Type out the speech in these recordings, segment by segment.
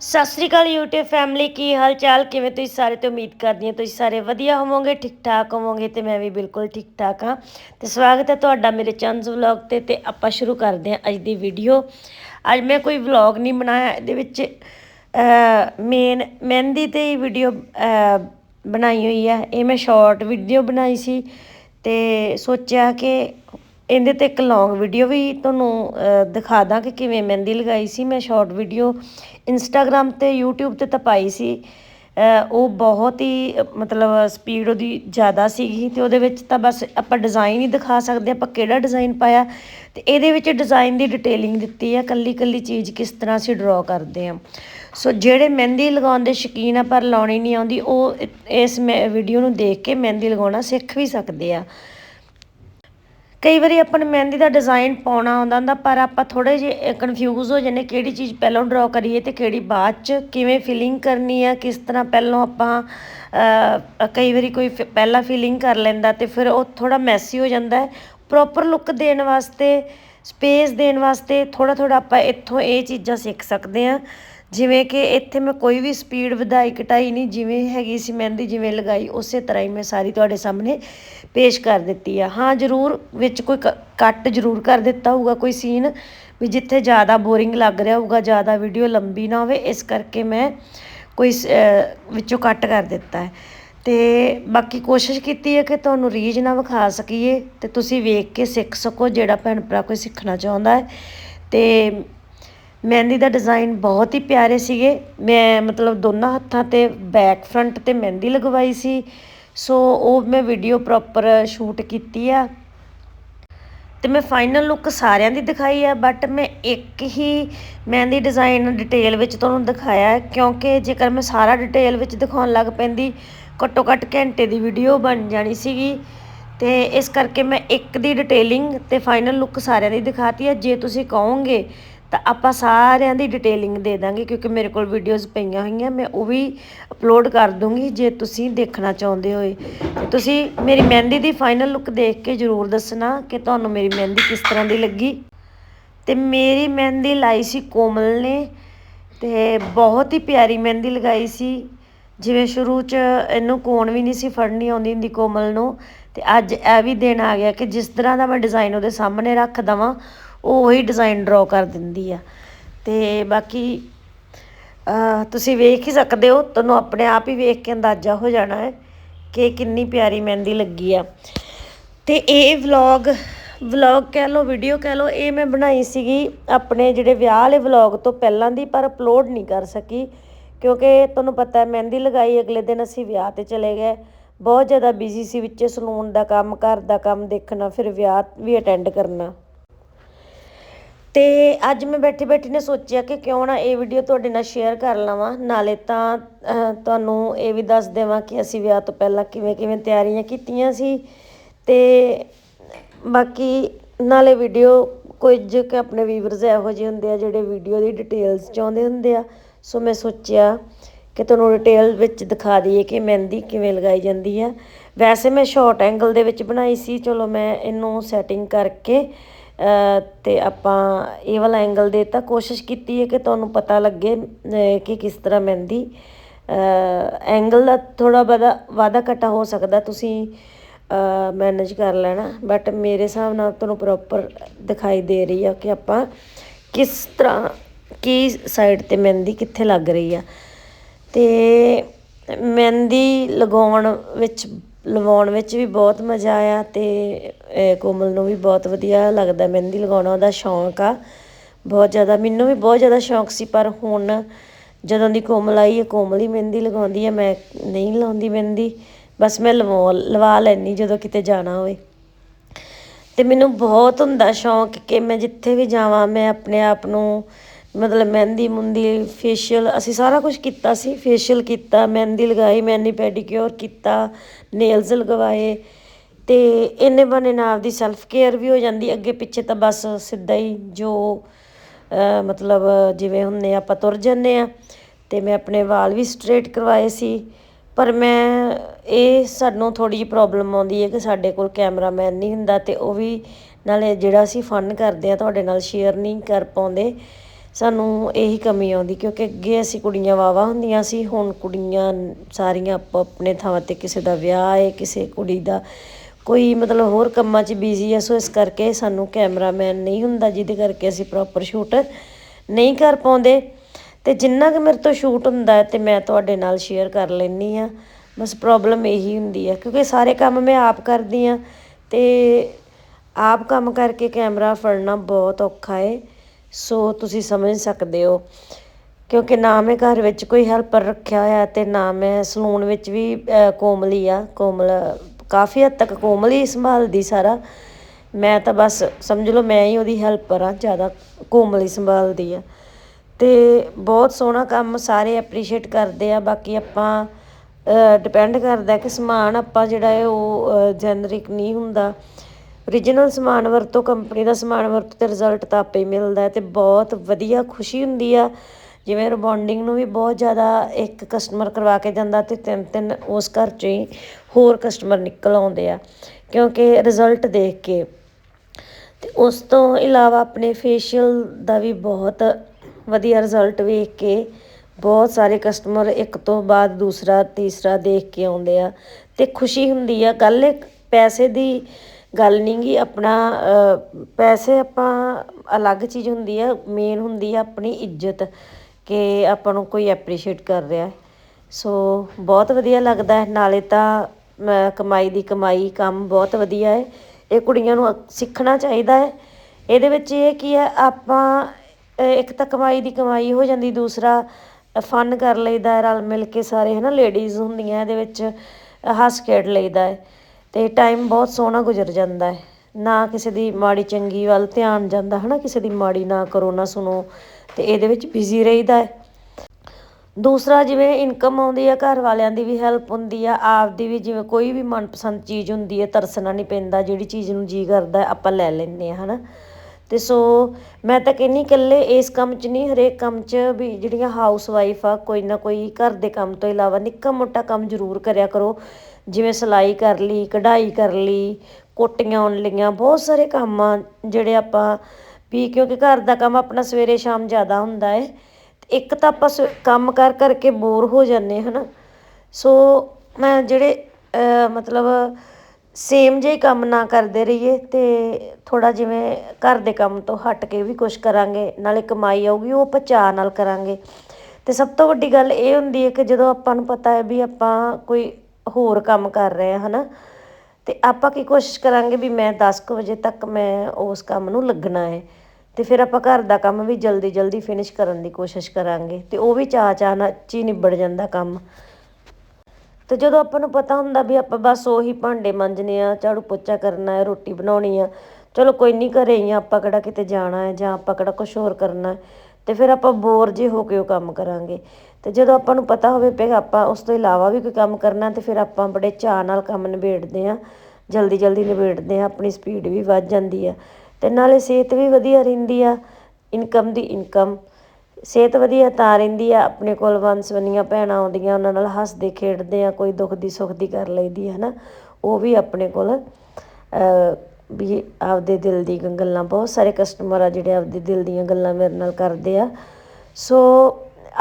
ਸਤਿ ਸ੍ਰੀ ਅਕਾਲ YouTube family ਕੀ ਹਾਲ ਚਾਲ ਕਿਵੇਂ ਤੁਸੀਂ ਸਾਰੇ ਤੇ ਉਮੀਦ ਕਰਦੀ ਹਾਂ ਤੁਸੀਂ ਸਾਰੇ ਵਧੀਆ ਹੋਵੋਗੇ ਠੀਕ ਠਾਕ ਹੋਵੋਗੇ ਤੇ ਮੈਂ ਵੀ ਬਿਲਕੁਲ ਠੀਕ ਠਾਕ ਹਾਂ। ਤੇ ਸਵਾਗਤ ਹੈ ਤੁਹਾਡਾ ਮੇਰੇ ਚੰਦ ਵਲੌਗ ਤੇ ਤੇ ਆਪਾਂ ਸ਼ੁਰੂ ਕਰਦੇ ਹਾਂ ਅੱਜ ਦੀ ਵੀਡੀਓ ਅੱਜ ਮੈਂ ਕੋਈ ਵਲੌਗ ਨਹੀਂ ਬਣਾਇਆ, ਇਹਦੇ ਵਿੱਚ ਮੇਨ ਮਹਿੰਦੀ ਤੇ ਹੀ ਵੀਡੀਓ ਬਣਾਈ ਹੋਈ ਹੈ। ਇਹ ਮੈਂ ਸ਼ਾਰਟ ਵੀਡੀਓ ਬਣਾਈ ਸੀ ਤੇ ਸੋਚਿਆ ਕਿ ਇਹਦੇ ਤੇ ਇੱਕ ਲੌਂਗ ਵੀਡੀਓ ਵੀ ਤੁਹਾਨੂੰ ਦਿਖਾ ਦਾਂ ਕਿ ਕਿਵੇਂ ਮਹਿੰਦੀ ਲਗਾਈ ਸੀ। ਮੈਂ ਸ਼ਾਰਟ ਵੀਡੀਓ ਇੰਸਟਾਗ੍ਰam ਤੇ YouTube ਤੇ ਤਾਂ ਪਾਈ ਸੀ। ਉਹ ਬਹੁਤ ਹੀ, ਮਤਲਬ ਸਪੀਡ ਉਹਦੀ ਜ਼ਿਆਦਾ ਸੀਗੀ ਤੇ ਉਹਦੇ ਵਿੱਚ ਤਾਂ ਬਸ ਆਪਾਂ ਡਿਜ਼ਾਈਨ ਹੀ ਦਿਖਾ ਸਕਦੇ ਆਪਾਂ ਕਿਹੜਾ ਡਿਜ਼ਾਈਨ ਪਾਇਆ ਤੇ ਇਹਦੇ ਵਿੱਚ ਡਿਜ਼ਾਈਨ ਦੀ ਡਿਟੇਲਿੰਗ ਦਿੱਤੀ ਆ ਕੱਲੀ ਕੱਲੀ ਚੀਜ਼ ਕਿਸ ਤਰ੍ਹਾਂ ਅਸੀਂ ਡਰਾ ਕਰਦੇ ਹਾਂ। ਸੋ ਜਿਹੜੇ ਮਹਿੰਦੀ ਲਗਾਉਣ ਦੇ ਸ਼ੌਕੀਨ ਆ ਪਰ ਲਾਉਣੀ ਨਹੀਂ ਆਉਂਦੀ, ਉਹ ਇ- ਇਸ ਵੀਡੀਓ ਨੂੰ ਦੇਖ ਕੇ ਮਹਿੰਦੀ ਲਗਾਉਣਾ ਸਿੱਖ ਵੀ ਸਕਦੇ ਆ। ਕਈ ਵਾਰੀ ਆਪਾਂ ਨੂੰ ਮਹਿੰਦੀ ਦਾ ਡਿਜ਼ਾਈਨ ਪਾਉਣਾ ਆਉਂਦਾ ਹੁੰਦਾ, ਪਰ ਆਪਾਂ ਥੋੜੇ ਜਿਹੇ ਕਨਫਿਊਜ਼ ਹੋ ਜਾਂਦੇ ਕਿਹੜੀ ਚੀਜ਼ ਪਹਿਲਾਂ ਡਰਾ ਕਰੀਏ ਤੇ ਕਿਹੜੀ ਬਾਅਦ ਚ ਕਿਵੇਂ ਫਿਲਿੰਗ ਕਰਨੀ ਆ, ਕਿਸ ਤਰ੍ਹਾਂ ਪਹਿਲਾਂ ਆਪਾਂ ਕਈ ਵਾਰੀ ਕੋਈ ਫਿ- ਪਹਿਲਾਂ ਫਿਲਿੰਗ ਕਰ ਲੈਂਦਾ ਤੇ ਫਿਰ ਉਹ ਥੋੜਾ ਮੈਸੀ ਹੋ ਜਾਂਦਾ ਹੈ। ਪ੍ਰੋਪਰ ਲੁੱਕ ਦੇਣ ਵਾਸਤੇ ਸਪੇਸ ਦੇਣ ਵਾਸਤੇ ਥੋੜਾ ਥੋੜਾ ਆਪਾਂ ਇੱਥੋਂ ਇਹ ਚੀਜ਼ਾਂ ਸਿੱਖ ਸਕਦੇ ਆ ਜਿਵੇਂ ਕਿ ਇੱਥੇ ਮੈਂ ਕੋਈ ਵੀ ਸਪੀਡ ਵਧਾਈ ਘਟਾਈ ਨਹੀਂ, ਜਿਵੇਂ ਹੈਗੀ ਸੀ ਮਹਿੰਦੀ, ਜਿਵੇਂ ਲਗਾਈ, ਉਸੇ ਤਰ੍ਹਾਂ ਹੀ ਮੈਂ ਸਾਰੀ ਤੁਹਾਡੇ ਸਾਹਮਣੇ ਪੇਸ਼ ਕਰ ਦਿੱਤੀ ਆ। ਹਾਂ, ਜ਼ਰੂਰ ਵਿੱਚ ਕੋਈ ਕ- ਕੱਟ ਜ਼ਰੂਰ ਕਰ ਦਿੱਤਾ ਹੋਊਗਾ ਕੋਈ ਸੀਨ ਵੀ ਜਿੱਥੇ ਜ਼ਿਆਦਾ ਬੋਰਿੰਗ ਲੱਗ ਰਿਹਾ ਹੋਊਗਾ, ਜ਼ਿਆਦਾ ਵੀਡੀਓ ਲੰਬੀ ਨਾ ਹੋਵੇ, ਇਸ ਕਰਕੇ ਮੈਂ ਕੋਈ ਵਿੱਚੋਂ ਕੱਟ ਕਰ ਦਿੱਤਾ ਹੈ। ਤੇ ਬਾਕੀ ਕੋਸ਼ਿਸ਼ ਕੀਤੀ ਹੈ ਕਿ ਤੁਹਾਨੂੰ ਰੀਝ ਨਾ ਵਿਖਾ ਸਕੀਏ ਤੇ ਤੁਸੀਂ ਵੇਖ ਕੇ ਸਿੱਖ ਸਕੋ, ਜਿਹੜਾ ਭੈਣ ਭਰਾ ਕੋਈ ਸਿੱਖਣਾ ਚਾਹੁੰਦਾ ਹੈ। ਤੇ ਮਹਿੰਦੀ ਦਾ ਡਿਜ਼ਾਈਨ ਬਹੁਤ ਹੀ ਪਿਆਰੇ ਸੀਗੇ। ਮੈਂ ਮਤਲਬ ਦੋਨਾਂ ਹੱਥਾਂ ਤੇ ਬੈਕ ਫਰੰਟ ਤੇ ਮਹਿੰਦੀ ਲਗਵਾਈ ਸੀ। ਸੋ ਉਹ ਮੈਂ ਵੀਡੀਓ ਪ੍ਰੋਪਰ ਸ਼ੂਟ ਕੀਤੀ ਆ। ਤੇ ਮੈਂ ਫਾਈਨਲ ਲੁੱਕ ਸਾਰਿਆਂ ਦੀ ਦਿਖਾਈ ਆ ਬਟ ਮੈਂ ਇੱਕ ਹੀ ਮਹਿੰਦੀ ਡਿਜ਼ਾਈਨ ਡਿਟੇਲ ਵਿੱਚ ਤੁਹਾਨੂੰ ਦਿਖਾਇਆ, ਕਿਉਂਕਿ ਜੇਕਰ ਮੈਂ ਸਾਰਾ ਡਿਟੇਲ ਵਿੱਚ ਦਿਖਾਉਣ ਲੱਗ ਪੈਂਦੀ, ਘੱਟੋ ਘੱਟ ਘੰਟੇ ਦੀ ਵੀਡੀਓ ਬਣ ਜਾਣੀ ਸੀਗੀ। ਤੇ ਇਸ ਕਰਕੇ ਮੈਂ ਇੱਕ ਦੀ ਡਿਟੇਲਿੰਗ ਤੇ ਫਾਈਨਲ ਲੁੱਕ ਸਾਰਿਆਂ ਦੀ ਦਿਖਾਤੀ ਹੈ ਜੇ ਤੁਸੀਂ ਕਹੋਗੇ ਤਾਂ ਆਪਾਂ ਸਾਰਿਆਂ ਦੀ ਡਿਟੇਲਿੰਗ ਦੇ ਦਾਂਗੇ ਕਿਉਂਕਿ ਮੇਰੇ ਕੋਲ ਵੀਡੀਓਜ਼ ਪਈਆਂ ਹੋਈਆਂ, ਮੈਂ ਉਹ ਵੀ ਅਪਲੋਡ ਕਰ ਦੂੰਗੀ ਜੇ ਤੁਸੀਂ ਦੇਖਣਾ ਚਾਹੁੰਦੇ ਹੋਏ। ਤੁਸੀਂ ਮੇਰੀ ਮਹਿੰਦੀ ਦੀ ਫਾਈਨਲ ਲੁੱਕ ਦੇਖ ਕੇ ਜ਼ਰੂਰ ਦੱਸਣਾ ਕਿ ਤੁਹਾਨੂੰ ਮੇਰੀ ਮਹਿੰਦੀ ਕਿਸ ਤਰ੍ਹਾਂ ਦੀ ਲੱਗੀ। ਤੇ ਮੇਰੀ ਮਹਿੰਦੀ ਲਾਈ ਸੀ ਕੋਮਲ ਨੇ ਤੇ ਬਹੁਤ ਹੀ ਪਿਆਰੀ ਮਹਿੰਦੀ ਲਗਾਈ ਸੀ। ਜਿਵੇਂ ਸ਼ੁਰੂ 'ਚ ਇਹਨੂੰ ਕੋਣ ਵੀ ਨਹੀਂ ਸੀ ਫੜਨੀ ਆਉਂਦੀ ਹੁੰਦੀ ਕੋਮਲ ਨੂੰ, ਤੇ ਅੱਜ ਇਹ ਵੀ ਦਿਨ ਆ ਗਿਆ ਕਿ ਜਿਸ ਤਰ੍ਹਾਂ ਦਾ ਮੈਂ ਡਿਜ਼ਾਈਨ ਉਹਦੇ ਸਾਹਮਣੇ ਰੱਖ ਦਵਾਂ ਉਹ ਉਹੀ ਡਿਜ਼ਾਈਨ ਡਰਾ ਕਰ ਦਿੰਦੀ ਆ। ਤੇ ਬਾਕੀ ਤੁਸੀਂ ਵੇਖ ਹੀ ਸਕਦੇ ਹੋ, ਤੁਹਾਨੂੰ ਆਪਣੇ ਆਪ ਹੀ ਵੇਖ ਕੇ ਅੰਦਾਜ਼ਾ ਹੋ ਜਾਣਾ ਹੈ ਕਿ ਕਿੰਨੀ ਪਿਆਰੀ ਮਹਿੰਦੀ ਲੱਗੀ ਆ। ਤੇ ਇਹ ਵਲੌਗ ਵਲੌਗ ਕਹਿ ਲਓ ਵੀਡੀਓ ਕਹਿ ਲਓ, ਇਹ ਮੈਂ ਬਣਾਈ ਸੀਗੀ ਆਪਣੇ ਜਿਹੜੇ ਵਿਆਹ ਵਾਲੇ ਵਲੌਗ ਤੋਂ ਪਹਿਲਾਂ ਦੀ, ਪਰ ਅਪਲੋਡ ਨਹੀਂ ਕਰ ਸਕੀ। ਕਿਉਂਕਿ ਤੁਹਾਨੂੰ ਪਤਾ ਹੈ, ਮਹਿੰਦੀ ਲਗਾਈ ਅਗਲੇ ਦਿਨ ਅਸੀਂ ਵਿਆਹ ਤੇ ਚਲੇ ਗਏ। ਬਹੁਤ ਜ਼ਿਆਦਾ ਬਿਜ਼ੀ ਸੀ ਵਿੱਚ, ਸਲੂਨ ਦਾ ਕੰਮ, ਘਰ ਦਾ ਕੰਮ ਦੇਖਣਾ, ਫਿਰ ਵਿਆਹ ਵੀ ਅਟੈਂਡ ਕਰਨਾ। ਤੇ ਅੱਜ ਮੈਂ ਬੈਠੀ ਬੈਠੀ ਨੇ ਸੋਚਿਆ ਕਿ ਕਿਉਂ ਨਾ ਇਹ ਵੀਡੀਓ ਤੁਹਾਡੇ ਨਾਲ ਸ਼ੇਅਰ ਕਰ ਲਵਾਂ। ਨਾਲੇ ਤਾਂ ਤੁਹਾਨੂੰ ਇਹ ਵੀ ਦੱਸ ਦੇਵਾਂ ਕਿ ਅਸੀਂ ਵਿਆਹ ਤੋਂ ਪਹਿਲਾਂ ਕਿਵੇਂ ਕਿਵੇਂ ਤਿਆਰੀਆਂ ਕੀਤੀਆਂ ਸੀ। ਤੇ ਬਾਕੀ ਨਾਲੇ ਵੀਡੀਓ ਕੁਝ ਕਿ ਆਪਣੇ ਵੀਵਰਸ ਇਹੋ ਜਿਹੇ ਹੁੰਦੇ ਆ ਜਿਹੜੇ ਵੀਡੀਓ ਦੀ ਡਿਟੇਲਸ ਚਾਹੁੰਦੇ ਹੁੰਦੇ ਆ। ਸੋ ਮੈਂ ਸੋਚਿਆ ਕਿ ਤੁਹਾਨੂੰ ਡਿਟੇਲ ਵਿੱਚ ਦਿਖਾ ਦਈਏ ਕਿ ਮਹਿੰਦੀ ਕਿਵੇਂ ਲਗਾਈ ਜਾਂਦੀ ਆ। ਵੈਸੇ ਮੈਂ ਸ਼ਾਰਟ ਐਂਗਲ ਦੇ ਵਿੱਚ ਬਣਾਈ ਸੀ। ਚਲੋ ਮੈਂ ਇਹਨੂੰ ਸੈਟਿੰਗ ਕਰਕੇ ਅਤੇ ਆਪਾਂ ਇਹ ਵਾਲਾ ਐਂਗਲ ਦੇ ਤਾਂ ਕੋਸ਼ਿਸ਼ ਕੀਤੀ ਹੈ ਕਿ ਤੁਹਾਨੂੰ ਪਤਾ ਲੱਗੇ ਕਿ ਕਿਸ ਤਰ੍ਹਾਂ ਮਹਿੰਦੀ ਐਂਗਲ ਦਾ ਥੋੜ੍ਹਾ ਬਦਾ ਵਾਧਾ ਘਟਾ ਹੋ ਸਕਦਾ, ਤੁਸੀਂ ਮੈਨੇਜ ਕਰ ਲੈਣਾ ਬਟ ਮੇਰੇ ਹਿਸਾਬ ਨਾਲ ਤੁਹਾਨੂੰ ਪ੍ਰੋਪਰ ਦਿਖਾਈ ਦੇ ਰਹੀ ਆ ਕਿ ਆਪਾਂ ਕਿਸ ਤਰ੍ਹਾਂ, ਕੀ ਸਾਈਡ ਤੇ ਮਹਿੰਦੀ ਕਿੱਥੇ ਲੱਗ ਰਹੀ ਆ। ਤੇ ਮਹਿੰਦੀ ਲਗਾਉਣ ਵਿੱਚ ਲਵਾਉਣ ਵਿੱਚ ਵੀ ਬਹੁਤ ਮਜ਼ਾ ਆਇਆ ਅਤੇ ਕੋਮਲ ਨੂੰ ਵੀ ਬਹੁਤ ਵਧੀਆ ਲੱਗਦਾ। ਮਹਿੰਦੀ ਲਗਾਉਣਾ ਉਹਦਾ ਸ਼ੌਂਕ ਆ। ਬਹੁਤ ਜ਼ਿਆਦਾ, ਮੈਨੂੰ ਵੀ ਬਹੁਤ ਜ਼ਿਆਦਾ ਸ਼ੌਂਕ ਸੀ, ਪਰ ਹੁਣ ਜਦੋਂ ਦੀ ਕੋਮਲ ਆਈ ਹੈ, ਕੋਮਲ ਹੀ ਮਹਿੰਦੀ ਲਗਾਉਂਦੀ ਹੈ, ਮੈਂ ਨਹੀਂ ਲਾਉਂਦੀ ਮਹਿੰਦੀ। ਬਸ ਮੈਂ ਲਵਾ ਲਵਾ ਲੈਂਦੀ ਜਦੋਂ ਕਿਤੇ ਜਾਣਾ ਹੋਵੇ। ਤੇ ਮੈਨੂੰ ਬਹੁਤ ਹੁੰਦਾ ਸ਼ੌਂਕ ਕਿ ਮੈਂ ਜਿੱਥੇ ਵੀ ਜਾਵਾਂ, ਮੈਂ ਆਪਣੇ ਆਪ ਨੂੰ ਮਤਲਬ ਮਹਿੰਦੀ, ਮੁੰਦੀ ਫੇਸ਼ੀਅਲ ਅਸੀਂ ਸਾਰਾ ਕੁਛ ਕੀਤਾ ਸੀ ਫੇਸ਼ੀਅਲ ਕੀਤਾ, ਮਹਿੰਦੀ ਲਗਾਈ ਮੈਨੀ ਪੈਡੀਕਿਉਰ ਕੀਤਾ ਨੇਲਜ਼ ਲਗਵਾਏ ਅਤੇ ਇੰਨੇ ਬਣੇ ਨਾਲ ਆਪਦੀ ਸੈਲਫ ਕੇਅਰ ਵੀ ਹੋ ਜਾਂਦੀ, ਅੱਗੇ ਪਿੱਛੇ ਤਾਂ ਬਸ ਸਿੱਧਾ ਹੀ ਜੋ ਮਤਲਬ ਜਿਵੇਂ ਹੁੰਦੇ ਆਪਾਂ ਤੁਰ ਜਾਂਦੇ ਹਾਂ ਅਤੇ ਮੈਂ ਆਪਣੇ ਵਾਲ ਵੀ ਸਟ੍ਰੇਟ ਕਰਵਾਏ ਸੀ, ਪਰ ਮੈਂ, ਇਹ ਸਾਨੂੰ ਥੋੜ੍ਹੀ ਜਿਹੀ ਪ੍ਰੋਬਲਮ ਆਉਂਦੀ ਹੈ ਕਿ ਸਾਡੇ ਕੋਲ ਕੈਮਰਾਮੈਨ ਨਹੀਂ ਹੁੰਦਾ ਅਤੇ ਉਹ ਵੀ ਨਾਲੇ ਜਿਹੜਾ ਅਸੀਂ ਫਨ ਕਰਦੇ ਹਾਂ ਤੁਹਾਡੇ ਨਾਲ ਸ਼ੇਅਰ ਨਹੀਂ ਕਰ ਪਾਉਂਦੇ ਸਾਨੂੰ ਇਹੀ ਕਮੀ ਆਉਂਦੀ ਕਿਉਂਕਿ ਅੱਗੇ ਅਸੀਂ ਕੁੜੀਆਂ ਵਾਵਾ ਹੁੰਦੀਆਂ ਸੀ, ਹੁਣ ਕੁੜੀਆਂ ਸਾਰੀਆਂ ਆਪੋ ਆਪਣੇ ਥਾਵਾਂ ਤੇ ਕਿਸੇ ਦਾ ਵਿਆਹ ਹੈ ਕਿਸੇ ਕੁੜੀ ਦਾ ਕੋਈ ਮਤਲਬ ਹੋਰ ਕੰਮਾਂ 'ਚ ਬਿਜ਼ੀ ਹੈ ਸੋ ਇਸ ਕਰਕੇ ਸਾਨੂੰ ਕੈਮਰਾਮੈਨ ਨਹੀਂ ਹੁੰਦਾ ਜਿਹਦੇ ਕਰਕੇ ਅਸੀਂ ਪ੍ਰੋਪਰ ਸ਼ੂਟ ਨਹੀਂ ਕਰ ਪਾਉਂਦੇ। ਤੇ ਜਿੰਨਾ ਕਿ ਮੇਰੇ ਤੋਂ ਸ਼ੂਟ ਹੁੰਦਾ ਹੈ ਤੇ ਮੈਂ ਤੁਹਾਡੇ ਨਾਲ ਸ਼ੇਅਰ ਕਰ ਲੈਂਦੀ ਆ ਬਸ ਪ੍ਰੋਬਲਮ ਇਹੀ ਹੁੰਦੀ ਹੈ ਕਿਉਂਕਿ ਸਾਰੇ ਕੰਮ ਮੈਂ ਆਪ ਕਰਦੀ ਆ ਤੇ ਆਪ ਕੰਮ ਕਰਕੇ ਕੈਮਰਾ ਫੜਨਾ ਬਹੁਤ ਔਖਾ ਹੈ ਸੋ ਤੁਸੀਂ ਸਮਝ ਸਕਦੇ ਹੋ, ਕਿਉਂਕਿ ਨਾ ਮੈਂ ਘਰ ਵਿੱਚ ਕੋਈ ਹੈਲਪਰ ਰੱਖਿਆ ਹੋਇਆ ਤੇ ਨਾ ਮੈਂ ਸਲੂਨ ਵਿੱਚ ਵੀ ਕੋਮਲੀ ਆ, ਕੋਮਲ, ਕਾਫੀ ਹੱਦ ਤੱਕ ਕੋਮਲੀ ਸੰਭਾਲਦੀ ਸਾਰਾ। ਮੈਂ ਤਾਂ ਬਸ ਸਮਝ ਲਓ ਮੈਂ ਹੀ ਉਹਦੀ ਹੈਲਪਰ ਆ, ਜ਼ਿਆਦਾ ਕੋਮਲੀ ਸੰਭਾਲਦੀ ਆ। ਤੇ ਬਹੁਤ ਸੋਹਣਾ ਕੰਮ ਸਾਰੇ ਐਪਰੀਸ਼ੀਏਟ ਕਰਦੇ ਆ, ਬਾਕੀ ਆਪਾਂ ਡਿਪੈਂਡ ਕਰਦਾ ਕਿ ਸਮਾਨ ਆਪਾਂ ਜਿਹੜਾ ਹੈ ਉਹ ਜੈਨਰਿਕ ਨਹੀਂ ਹੁੰਦਾ। ਓਰੀਜਨਲ ਸਮਾਨ ਵਰਤੋ ਕੰਪਨੀ ਦਾ ਸਮਾਨ ਵਰਤੋ ਤੇ ਰਿਜ਼ਲਟ ਤਾਂ ਆਪੇ ਹੀ ਮਿਲਦਾ ਹੈ ਤੇ ਬਹੁਤ ਵਧੀਆ ਖੁਸ਼ੀ ਹੁੰਦੀ ਆ। ਜਿਵੇਂ ਰਿਬੌਂਡਿੰਗ ਨੂੰ ਵੀ ਬਹੁਤ ਜ਼ਿਆਦਾ ਇੱਕ ਕਸਟਮਰ ਕਰਵਾ ਕੇ ਜਾਂਦਾ ਤੇ ਤਿੰਨ ਤਿੰਨ ਉਸ ਘਰ 'ਚੋਂ ਹੀ ਹੋਰ ਕਸਟਮਰ ਨਿਕਲ ਆਉਂਦੇ ਆ, ਕਿਉਂਕਿ ਰਿਜ਼ਲਟ ਦੇਖ ਕੇ। ਤੇ ਉਸ ਤੋਂ ਇਲਾਵਾ ਆਪਣੇ ਫੇਸ਼ੀਅਲ ਦਾ ਵੀ ਬਹੁਤ ਵਧੀਆ ਰਿਜ਼ਲਟ ਵੇਖ ਕੇ ਬਹੁਤ ਸਾਰੇ ਕਸਟਮਰ ਇੱਕ ਤੋਂ ਬਾਅਦ ਦੂਸਰਾ, ਤੀਸਰਾ ਦੇਖ ਕੇ ਆਉਂਦੇ ਆ ਤੇ ਖੁਸ਼ੀ ਹੁੰਦੀ ਆ। ਗੱਲ ਪੈਸੇ ਦੀ ਗੱਲ ਨਹੀਂ ਗੀ ਆਪਣਾ ਪੈਸੇ ਆਪਾਂ ਅਲੱਗ ਚੀਜ਼ ਹੁੰਦੀ ਆ ਮੇਨ ਹੁੰਦੀ ਆ ਆਪਣੀ ਇੱਜ਼ਤ ਕਿ ਆਪਾਂ ਨੂੰ ਕੋਈ ਐਪਰੀਸ਼ੀਏਟ ਕਰ ਰਿਹਾ ਸੋ ਬਹੁਤ ਵਧੀਆ ਲੱਗਦਾ ਨਾਲੇ ਤਾਂ ਕਮਾਈ ਦੀ ਕਮਾਈ ਕੰਮ ਬਹੁਤ ਵਧੀਆ ਹੈ। ਇਹ ਕੁੜੀਆਂ ਨੂੰ ਅ- ਸਿੱਖਣਾ ਚਾਹੀਦਾ ਹੈ। ਇਹਦੇ ਵਿੱਚ ਇਹ ਕੀ ਹੈ ਆਪਾਂ ਇੱਕ ਤਾਂ ਕਮਾਈ ਦੀ ਕਮਾਈ ਹੋ ਜਾਂਦੀ ਦੂਸਰਾ ਫਨ ਕਰ ਲਈਦਾ ਹੈ, ਰਲ ਮਿਲ ਕੇ ਸਾਰੇ ਹਨਾ ਲੇਡੀਜ਼ ਹੁੰਦੀਆਂ ਇਹਦੇ ਵਿੱਚ ਹੱਸ ਖੇਡ ਲਈਦਾ ਹੈ। ਅਤੇ ਟਾਈਮ ਬਹੁਤ ਸੋਹਣਾ ਗੁਜ਼ਰ ਜਾਂਦਾ ਹੈ। ਨਾ ਕਿਸੇ ਦੀ ਮਾੜੀ ਚੰਗੀ ਵੱਲ ਧਿਆਨ ਜਾਂਦਾ ਹੈ ਨਾ ਕਿਸੇ ਦੀ ਮਾੜੀ ਨਾ ਕਰੋ, ਨਾ ਸੁਣੋ ਅਤੇ ਇਹਦੇ ਵਿੱਚ ਬਿਜ਼ੀ ਰਹੀਦਾ ਹੈ। ਦੂਸਰਾ, ਜਿਵੇਂ ਇਨਕਮ ਆਉਂਦੀ ਆ, ਘਰ ਵਾਲਿਆਂ ਦੀ ਵੀ ਹੈਲਪ ਹੁੰਦੀ ਆ ਆਪ ਦੀ ਵੀ ਜਿਵੇਂ ਕੋਈ ਵੀ ਮਨਪਸੰਦ ਚੀਜ਼ ਹੁੰਦੀ ਹੈ ਤਰਸਣਾ ਨਹੀਂ ਪੈਂਦਾ, ਜਿਹੜੀ ਚੀਜ਼ ਨੂੰ ਜੀ ਕਰਦਾ, ਆਪਾਂ ਲੈ ਲੈਂਦੇ ਆ, ਹਨਾ? ਅਤੇ ਸੋ ਮੈਂ ਤਾਂ ਕਹਿੰਦੀ ਇਕੱਲੇ ਇਸ ਕੰਮ 'ਚ ਨਹੀਂ, ਹਰੇਕ ਕੰਮ 'ਚ ਵੀ ਜਿਹੜੀਆਂ ਹਾਊਸ ਵਾਈਫ ਆ, ਕੋਈ ਨਾ ਕੋਈ ਘਰ ਦੇ ਕੰਮ ਤੋਂ ਇਲਾਵਾ ਨਿੱਕਾ ਮੋਟਾ ਕੰਮ ਜ਼ਰੂਰ ਕਰਿਆ ਕਰੋ। ਜਿਵੇਂ ਸਿਲਾਈ ਕਰ ਲਈ, ਕਢਾਈ ਕਰ ਲਈ, ਕੋਟੀਆਂ ਉਣ ਲਈਆਂ, ਬਹੁਤ ਸਾਰੇ ਕੰਮ ਆ ਜਿਹੜੇ ਆਪਾਂ, ਵੀ ਕਿਉਂਕਿ ਘਰ ਦਾ ਕੰਮ ਆਪਣਾ ਸਵੇਰੇ ਸ਼ਾਮ ਜ਼ਿਆਦਾ ਹੁੰਦਾ ਹੈ ਇੱਕ ਤਾਂ ਆਪਾਂ ਸਵੇ- ਕੰਮ ਕਰ ਕਰਕੇ ਬੋਰ ਹੋ ਜਾਂਦੇ ਹੈ ਨਾ ਸੋ ਮੈਂ ਜਿਹੜੇ ਮਤਲਬ ਸੇਮ ਜਿਹੇ ਕੰਮ ਨਾ ਕਰਦੇ ਰਹੀਏ ਅਤੇ ਥੋੜ੍ਹਾ ਜਿਵੇਂ ਘਰ ਦੇ ਕੰਮ ਤੋਂ ਹਟ ਕੇ ਵੀ ਕੁਛ ਕਰਾਂਗੇ, ਨਾਲੇ ਕਮਾਈ ਆਊਗੀ, ਉਹ ਆਪਾਂ ਚਾਅ ਨਾਲ ਕਰਾਂਗੇ। ਅਤੇ ਸਭ ਤੋਂ ਵੱਡੀ ਗੱਲ ਇਹ ਹੁੰਦੀ ਹੈ ਕਿ ਜਦੋਂ ਆਪਾਂ ਨੂੰ ਪਤਾ ਹੈ ਵੀ ਆਪਾਂ ਕੋਈ ਹੋਰ ਕੰਮ ਕਰ ਰਹੇ ਹਾਂ ਹਨਾ? ਤੇ ਆਪਾਂ ਕੀ ਕੋਸ਼ਿਸ਼ ਕਰਾਂਗੇ ਵੀ ਮੈਂ 10 ਕੁ ਵਜੇ ਤੱਕ ਮੈਂ ਉਸ ਕੰਮ ਨੂੰ ਲੱਗਣਾ ਹੈ ਤੇ ਫਿਰ ਆਪਾਂ ਘਰ ਦਾ ਕੰਮ ਵੀ ਜਲਦੀ ਜਲਦੀ ਫਿਨਿਸ਼ ਕਰਨ ਦੀ ਕੋਸ਼ਿਸ਼ ਕਰਾਂਗੇ ਤੇ ਉਹ ਵੀ ਚਾਅ ਚਾਹ ਨਾਲ 'ਚ ਹੀ ਨਿਬੜ ਜਾਂਦਾ ਕੰਮ। ਤੇ ਜਦੋਂ ਆਪਾਂ ਨੂੰ ਪਤਾ ਹੁੰਦਾ ਵੀ ਆਪਾਂ ਬਸ ਉਹੀ ਭਾਂਡੇ ਮਾਂਜਣੇ ਆ, ਝਾੜੂ ਪੋਚਾ ਕਰਨਾ ਹੈ, ਰੋਟੀ ਬਣਾਉਣੀ ਆ, ਚਲੋ ਕੋਈ ਨਹੀਂ ਘਰੇ ਹੀ ਆ, ਆਪਾਂ ਕਿਹੜਾ ਕਿਤੇ ਜਾਣਾ ਹੈ ਜਾਂ ਆਪਾਂ ਕਿਹੜਾ ਕੁਝ ਹੋਰ ਕਰਨਾ ਤੇ ਫਿਰ ਆਪਾਂ ਬੋਰ ਜੇ ਹੋ ਕੇ ਉਹ ਕੰਮ ਕਰਾਂਗੇ। ਤੇ ਜਦੋਂ ਆਪਾਂ ਨੂੰ ਪਤਾ ਹੋਵੇ ਵੀ ਆਪਾਂ ਉਸ ਤੋਂ ਇਲਾਵਾ ਵੀ ਕੋਈ ਕੰਮ ਕਰਨਾ ਤੇ ਫਿਰ ਆਪਾਂ ਬੜੇ ਚਾਅ ਨਾਲ ਕੰਮ ਨਿਬੇੜਦੇ ਆ ਜਲਦੀ ਜਲਦੀ ਨਿਬੇੜਦੇ ਆ ਆਪਣੀ ਸਪੀਡ ਵੀ ਵੱਧ ਜਾਂਦੀ ਆ ਤੇ ਨਾਲੇ ਸਿਹਤ ਵੀ ਵਧੀਆ ਰਹਿੰਦੀ ਆ ਇਨਕਮ ਦੀ ਇਨਕਮ ਸਿਹਤ ਵਧੀਆ ਤਾਂ ਰਹਿੰਦੀ ਆ, ਆਪਣੇ ਕੋਲ ਵੰਸਵੰਨੀਆਂ ਭੈਣਾਂ ਆਉਂਦੀਆਂ, ਉਹਨਾਂ ਨਾਲ ਹੱਸਦੇ ਖੇਡਦੇ ਆ, ਕੋਈ ਦੁੱਖ ਦੀ ਸੁੱਖ ਦੀ ਕਰ ਲਈਦੀ ਹੈ ਨਾ ਉਹ ਵੀ ਆਪਣੇ ਕੋਲ ਵੀ ਆਪਦੇ ਦਿਲ ਦੀ ਗੱਲਾਂ, ਬਹੁਤ ਸਾਰੇ ਕਸਟਮਰ ਆ ਜਿਹੜੇ ਆਪਦੇ ਦਿਲ ਦੀਆਂ ਗੱਲਾਂ ਮੇਰੇ ਨਾਲ ਕਰਦੇ ਆ, ਸੋ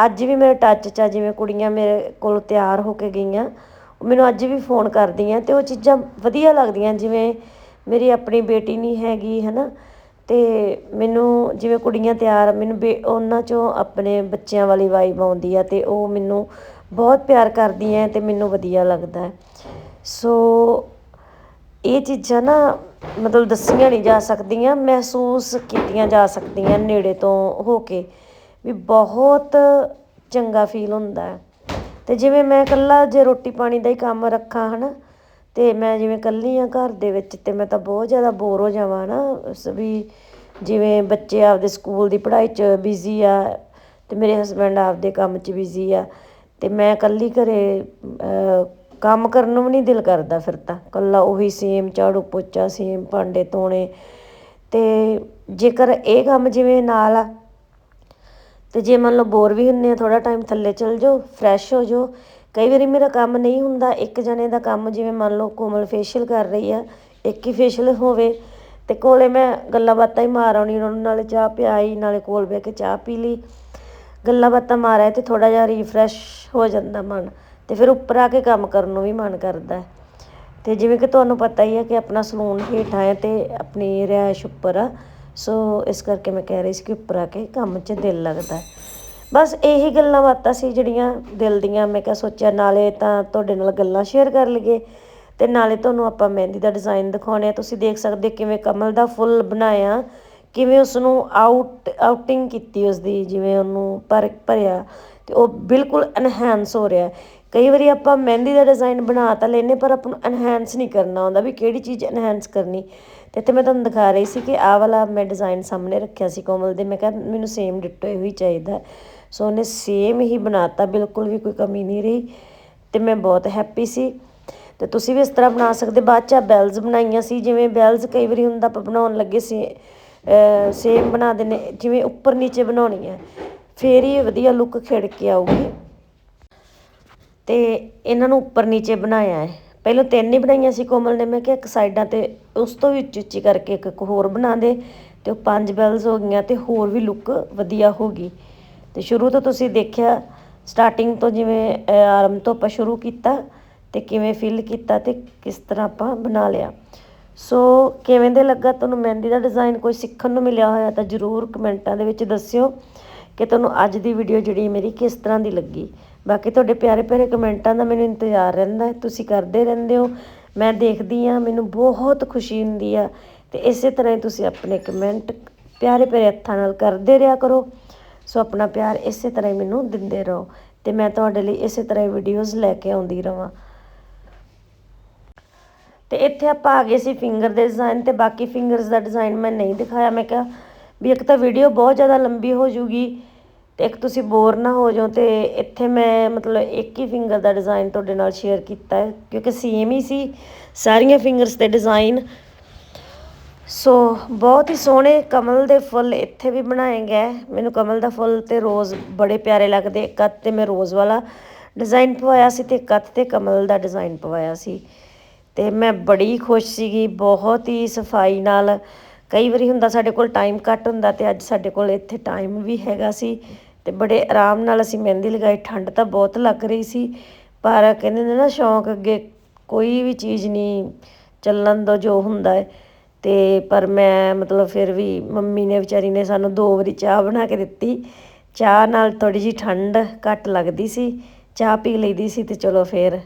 ਅੱਜ ਵੀ ਮੇਰੇ ਟੱਚ 'ਚ ਆ, ਜਿਵੇਂ ਕੁੜੀਆਂ ਮੇਰੇ ਕੋਲ ਤਿਆਰ ਹੋ ਕੇ ਗਈਆਂ, ਉਹ ਮੈਨੂੰ ਅੱਜ ਵੀ ਫੋਨ ਕਰਦੀਆਂ ਅਤੇ ਉਹ ਚੀਜ਼ਾਂ ਵਧੀਆ ਲੱਗਦੀਆਂ, ਜਿਵੇਂ ਮੇਰੀ ਆਪਣੀ ਬੇਟੀ ਨਹੀਂ ਹੈਗੀ ਹੈ ਨਾ ਅਤੇ ਮੈਨੂੰ ਜਿਵੇਂ ਕੁੜੀਆਂ ਤਿਆਰ ਮੈਨੂੰ ਬੇ, ਉਹਨਾਂ ਚੋਂ ਆਪਣੇ ਬੱਚਿਆਂ ਵਾਲੀ ਵਾਈਬ ਆਉਂਦੀ ਆ ਅਤੇ ਉਹ ਮੈਨੂੰ ਬਹੁਤ ਪਿਆਰ ਕਰਦੀਆਂ ਅਤੇ ਮੈਨੂੰ ਵਧੀਆ ਲੱਗਦਾ ਸੋ ਇਹ ਚੀਜ਼ਾਂ ਨਾ ਮਤਲਬ ਦੱਸੀਆਂ ਨਹੀਂ ਜਾ ਸਕਦੀਆਂ, ਮਹਿਸੂਸ ਕੀਤੀਆਂ ਜਾ ਸਕਦੀਆਂ ਨੇੜੇ ਤੋਂ ਹੋ ਕੇ। ਵੀ ਬਹੁਤ ਚੰਗਾ ਫੀਲ ਹੁੰਦਾ ਹੈ। ਅਤੇ ਜਿਵੇਂ ਮੈਂ ਇਕੱਲਾ ਜੇ ਰੋਟੀ ਪਾਣੀ ਦਾ ਹੀ ਕੰਮ ਰੱਖਾਂ ਹੈ ਨਾ ਤੇ ਮੈਂ ਜਿਵੇਂ ਇਕੱਲੀ ਹਾਂ ਘਰ ਦੇ ਵਿੱਚ ਤੇ ਮੈਂ ਤਾਂ ਬਹੁਤ ਜ਼ਿਆਦਾ ਬੋਰ ਹੋ ਜਾਵਾਂ ਨਾ ਉਸ ਵੀ ਜਿਵੇਂ ਬੱਚੇ ਆਪਦੇ ਸਕੂਲ ਦੀ ਪੜ੍ਹਾਈ 'ਚ ਬਿਜ਼ੀ ਆ ਅਤੇ ਮੇਰੇ ਹਸਬੈਂਡ ਆਪਦੇ ਕੰਮ 'ਚ ਬਿਜ਼ੀ ਆ ਅਤੇ ਮੈਂ ਇਕੱਲੀ ਘਰ ਕੰਮ ਕਰਨ ਨੂੰ ਵੀ ਨਹੀਂ ਦਿਲ ਕਰਦਾ ਫਿਰ ਤਾਂ। ਇਕੱਲਾ ਉਹੀ ਸੇਮ ਝਾੜੂ ਪੋਚਾ ਸੇਮ ਭਾਂਡੇ ਧੋਣੇ ਅਤੇ ਜੇਕਰ ਇਹ ਕੰਮ ਜਿਵੇਂ ਨਾਲ ਆ ਤੇ ਜੇ ਮੰਨ ਲਓ ਬੋਰ ਵੀ ਹੁੰਨੇ ਆ ਥੋੜਾ ਟਾਈਮ ਥੱਲੇ ਚਲ ਜਾਓ ਫਰੈਸ਼ ਹੋ ਜਾਓ। ਕਈ ਵਾਰੀ ਮੇਰਾ ਕੰਮ ਨਹੀਂ ਹੁੰਦਾ, ਇੱਕ ਜਣੇ ਦਾ ਕੰਮ ਜਿਵੇਂ ਮੰਨ ਲਓ ਕੋਮਲ ਫੇਸ਼ੀਅਲ ਕਰ ਰਹੀ ਆ, ਇੱਕ ਹੀ ਫੇਸ਼ੀਅਲ ਹੋਵੇ, ਤੇ ਕੋਲੇ ਮੈਂ ਗੱਲਾਂ ਬਾਤਾਂ ਹੀ ਮਾਰ ਆਉਣੀ, ਉਹਨਾਂ ਨੂੰ ਨਾਲੇ ਚਾਹ ਪਿਆਈ, ਨਾਲੇ ਕੋਲ ਬਹਿ ਕੇ ਚਾਹ ਪੀ ਲਈ। ਗੱਲਾਂ ਬਾਤਾਂ ਮਾਰਿਆ ਤੇ ਥੋੜਾ ਜਿਹਾ ਰੀਫਰੈਸ਼ ਹੋ ਜਾਂਦਾ ਮਨ, ਤੇ ਫਿਰ ਉੱਪਰ ਆ ਕੇ ਕੰਮ ਕਰਨ ਨੂੰ ਵੀ ਮਨ ਕਰਦਾ। ਹੈ ਤੇ ਜਿਵੇਂ ਕਿ ਤੁਹਾਨੂੰ ਪਤਾ ਹੀ ਹੈ ਕਿ ਆਪਣਾ ਸਲੂਨ ਹੇਠਾਂ ਹੈ ਤੇ ਆਪਣੀ ਰਿਹਾਇਸ਼ ਉੱਪਰ ਆ। ਸੋ ਇਸ ਕਰਕੇ ਮੈਂ ਕਹਿ ਰਹੀ ਸੀ ਕਿ ਉੱਪਰ ਆ ਕੇ ਕੰਮ 'ਚ ਦਿਲ ਲੱਗਦਾ ਬਸ ਇਹੀ ਗੱਲਾਂ ਬਾਤਾਂ ਸੀ ਜਿਹੜੀਆਂ ਦਿਲ ਦੀਆਂ। ਮੈਂ ਕਿਹਾ ਸੋਚਿਆ ਨਾਲੇ ਤਾਂ ਤੁਹਾਡੇ ਨਾਲ ਗੱਲਾਂ ਸ਼ੇਅਰ ਕਰ ਲਈਏ ਤੇ ਨਾਲੇ ਤੁਹਾਨੂੰ ਆਪਾਂ ਮਹਿੰਦੀ ਦਾ ਡਿਜ਼ਾਈਨ ਦਿਖਾਉਣੇ ਆ। ਤੁਸੀਂ ਦੇਖ ਸਕਦੇ ਹੋ ਕਿਵੇਂ ਕਮਲ ਦਾ ਫੁੱਲ ਬਣਾਇਆ, ਕਿਵੇਂ ਉਸ ਨੂੰ ਆਊਟ ਆਊਟਿੰਗ ਕੀਤੀ ਉਸ ਦੀ ਜਿਵੇਂ ਉਹਨੂੰ ਪਰ ਭਰਿਆ ਤੇ ਉਹ ਬਿਲਕੁਲ ਐਨਹਾਂਸ ਹੋ ਰਿਹਾ ਕਈ ਵਾਰੀ ਆਪਾਂ ਮਹਿੰਦੀ ਦਾ ਡਿਜ਼ਾਈਨ ਬਣਾ ਤਾਂ ਲੈਨੇ ਪਰ ਆਪਾਂ ਨੂੰ ਐਨਹਾਂਸ ਨਹੀਂ ਕਰਨਾ ਆਉਂਦਾ ਵੀ ਕਿਹੜੀ ਚੀਜ਼ ਐਨਹਾਂਸ ਕਰਨੀ। ਇੱਥੇ ਮੈਂ ਤੁਹਾਨੂੰ ਦਿਖਾ ਰਹੀ ਸੀ ਕਿ ਆਹ ਵਾਲਾ ਮੈਂ ਡਿਜ਼ਾਈਨ ਸਾਹਮਣੇ ਰੱਖਿਆ ਸੀ ਕੋਮਲ ਦੇ। ਮੈਂ ਕਿਹਾ ਮੈਨੂੰ ਸੇਮ ਡਿੱਟੋ ਇਹੋ ਹੀ ਚਾਹੀਦਾ ਸੋ ਉਹਨੇ ਸੇਮ ਹੀ ਬਣਾਤਾ, ਬਿਲਕੁਲ ਵੀ ਕੋਈ ਕਮੀ ਨਹੀਂ ਰਹੀ ਤੇ ਮੈਂ ਬਹੁਤ ਹੈਪੀ ਸੀ। ਤੇ ਤੁਸੀਂ ਵੀ ਇਸ ਤਰ੍ਹਾਂ ਬਣਾ ਸਕਦੇ, ਬਾਅਦ ਚ ਬੈਲਸ ਬਣਾਈਆਂ ਸੀ, ਜਿਵੇਂ ਬੈਲਸ ਕਈ ਵਾਰੀ ਹੁੰਦਾ ਆਪਾਂ ਬਣਾਉਣ ਲੱਗੇ ਸੀ ਸੇਮ ਬਣਾ ਦਿੰਦੇ ਜਿਵੇਂ ਉੱਪਰ ਨੀਚੇ ਬਣਾਉਣੀ ਹੈ ਫੇਰ ਹੀ ਵਧੀਆ ਲੁੱਕ ਖਿੜ ਕੇ ਆਊਗੀ। ਤੇ ਇਹਨਾਂ ਨੂੰ ਉੱਪਰ ਨੀਚੇ ਬਣਾਇਆ ਹੈ। ਪਹਿਲਾਂ ਤਿੰਨ ਹੀ ਬਣਾਈਆਂ ਸੀ ਕੋਮਲ ਨੇ, ਮੈਂ ਕਿਹਾ ਇੱਕ ਸਾਈਡਾਂ ਤੇ ਉਸ ਤੋਂ ਵੀ ਉੱਚੀ ਉੱਚੀ ਕਰਕੇ ਇੱਕ ਇੱਕ ਹੋਰ ਬਣਾ ਦੇ ਤੇ ਉਹ ਪੰਜ ਬੈਲਸ ਹੋ ਗਈਆਂ ਤੇ ਹੋਰ ਵੀ ਲੁੱਕ ਵਧੀਆ ਹੋ ਗਈ। ਤੇ ਸ਼ੁਰੂ ਤੋਂ ਤੁਸੀਂ ਦੇਖਿਆ ਸਟਾਰਟਿੰਗ ਤੋਂ ਜਿਵੇਂ ਆਰਮ ਤੋਂ ਆਪਾਂ ਸ਼ੁਰੂ ਕੀਤਾ ਤੇ ਕਿਵੇਂ ਫਿਲ ਕੀਤਾ ਤੇ ਕਿਸ ਤਰ੍ਹਾਂ ਆਪਾਂ ਬਣਾ ਲਿਆ। ਸੋ ਕਿਵੇਂ ਦੇ ਲੱਗਾ ਤੁਹਾਨੂੰ ਮਹਿੰਦੀ ਦਾ ਡਿਜ਼ਾਈਨ ਕੋਈ ਸਿੱਖਣ ਨੂੰ ਮਿਲਿਆ ਹੋਇਆ ਤਾਂ ਜਰੂਰ ਕਮੈਂਟਾਂ ਦੇ ਵਿੱਚ ਦੱਸਿਓ ਕਿ ਤੁਹਾਨੂੰ ਅੱਜ ਦੀ ਵੀਡੀਓ ਜਿਹੜੀ ਮੇਰੀ ਕਿਸ ਤਰ੍ਹਾਂ ਦੀ ਲੱਗੀ। ਬਾਕੀ ਤੁਹਾਡੇ ਪਿਆਰੇ ਪਿਆਰੇ ਕਮੈਂਟਾਂ ਦਾ ਮੈਨੂੰ ਇੰਤਜ਼ਾਰ ਰਹਿੰਦਾ ਹੈ, ਤੁਸੀਂ ਕਰਦੇ ਰਹਿੰਦੇ ਹੋ। ਮੈਂ ਦੇਖਦੀ ਆ ਮੈਨੂੰ ਬਹੁਤ ਖੁਸ਼ੀ ਹੁੰਦੀ ਆ। ਤੇ ਇਸੇ ਤਰ੍ਹਾਂ ਹੀ ਤੁਸੀਂ ਆਪਣੇ ਕਮੈਂਟ ਪਿਆਰੇ ਪਿਆਰੇ ਹੱਥਾਂ ਨਾਲ ਕਰਦੇ ਰਿਹਾ ਕਰੋ। ਸੋ ਆਪਣਾ ਪਿਆਰ ਇਸੇ ਤਰ੍ਹਾਂ ਹੀ ਮੈਨੂੰ ਦਿੰਦੇ ਰਹੋ। ਤੇ ਮੈਂ ਤੁਹਾਡੇ ਲਈ ਇਸੇ ਤਰ੍ਹਾਂ ਹੀ ਵੀਡੀਓਜ਼ ਲੈ ਕੇ ਆਉਂਦੀ ਰਵਾਂ। ਤੇ ਇੱਥੇ ਆਪਾਂ ਆ ਗਏ ਸੀ ਫਿੰਗਰ ਦੇ ਡਿਜ਼ਾਈਨ ਤੇ ਬਾਕੀ ਫਿੰਗਰਸ ਦਾ ਡਿਜ਼ਾਈਨ ਮੈਂ ਨਹੀਂ ਦਿਖਾਇਆ। ਮੈਂ ਕਿਹਾ ਵੀ ਇੱਕ ਤਾਂ ਵੀਡੀਓ ਬਹੁਤ ਜ਼ਿਆਦਾ ਲੰਬੀ ਹੋ ਜੂਗੀ ਅਤੇ ਇੱਕ ਤੁਸੀਂ ਬੋਰ ਨਾ ਹੋ ਜਾਓ ਅਤੇ ਇੱਥੇ ਮੈਂ ਮਤਲਬ ਇੱਕ ਹੀ ਫਿੰਗਰ ਦਾ ਡਿਜ਼ਾਇਨ ਤੁਹਾਡੇ ਨਾਲ ਸ਼ੇਅਰ ਕੀਤਾ ਕਿਉਂਕਿ ਸੇਮ ਹੀ ਸੀ, ਸਾਰੀਆਂ ਫਿੰਗਰਸ ਦੇ ਡਿਜ਼ਾਈਨ ਸੋ ਬਹੁਤ ਹੀ ਸੋਹਣੇ ਕਮਲ ਦੇ ਫੁੱਲ ਇੱਥੇ ਵੀ ਬਣਾਏ ਗਏ ਮੈਨੂੰ ਕਮਲ ਦਾ ਫੁੱਲ ਤੇ ਰੋਜ਼ ਬੜੇ ਪਿਆਰੇ ਲੱਗਦੇ, ਇੱਕ ਹੱਥ ਤੇ ਮੈਂ ਰੋਜ਼ ਵਾਲਾ ਡਿਜ਼ਾਈਨ ਪਵਾਇਆ ਸੀ ਤੇ ਇੱਕ ਹੱਥ ਤੇ ਕਮਲ ਦਾ ਡਿਜ਼ਾਈਨ ਪਵਾਇਆ ਸੀ। ਤੇ ਮੈਂ ਬੜੀ ਖੁਸ਼ ਸੀਗੀ, ਬਹੁਤ ਹੀ ਸਫ਼ਾਈ ਨਾਲ। ਕਈ ਵਾਰੀ ਹੁੰਦਾ ਸਾਡੇ ਕੋਲ ਟਾਈਮ ਘੱਟ ਹੁੰਦਾ ਤੇ ਅੱਜ ਸਾਡੇ ਕੋਲ ਇੱਥੇ ਟਾਈਮ ਵੀ ਹੈਗਾ ਸੀ। ਤੇ ਬੜੇ ਆਰਾਮ ਨਾਲ ਅਸੀਂ ਮਹਿੰਦੀ ਲਗਾਈ, ਠੰਡ ਤਾਂ ਬਹੁਤ ਲੱਗ ਰਹੀ ਸੀ, ਪਰ ਕਹਿੰਦੇ ਨੇ ਨਾ ਸ਼ੌਂਕ ਅੱਗੇ ਕੋਈ ਵੀ ਚੀਜ਼ ਨਹੀਂ ਚੱਲਣ ਦੋ ਜੋ ਹੁੰਦਾ ਹੈ। ਤੇ ਪਰ ਮੈਂ ਮਤਲਬ ਫਿਰ ਵੀ ਮੰਮੀ ਨੇ, ਵਿਚਾਰੀ ਨੇ ਸਾਨੂੰ ਦੋ ਵਾਰੀ ਚਾਹ ਬਣਾ ਕੇ ਦਿੱਤੀ। ਚਾਹ ਨਾਲ ਥੋੜੀ ਜੀ ਠੰਡ ਘੱਟ ਲੱਗਦੀ ਸੀ, ਚਾਹ ਪੀ ਲਈਦੀ ਸੀ ਤੇ ਚਲੋ ਫਿਰ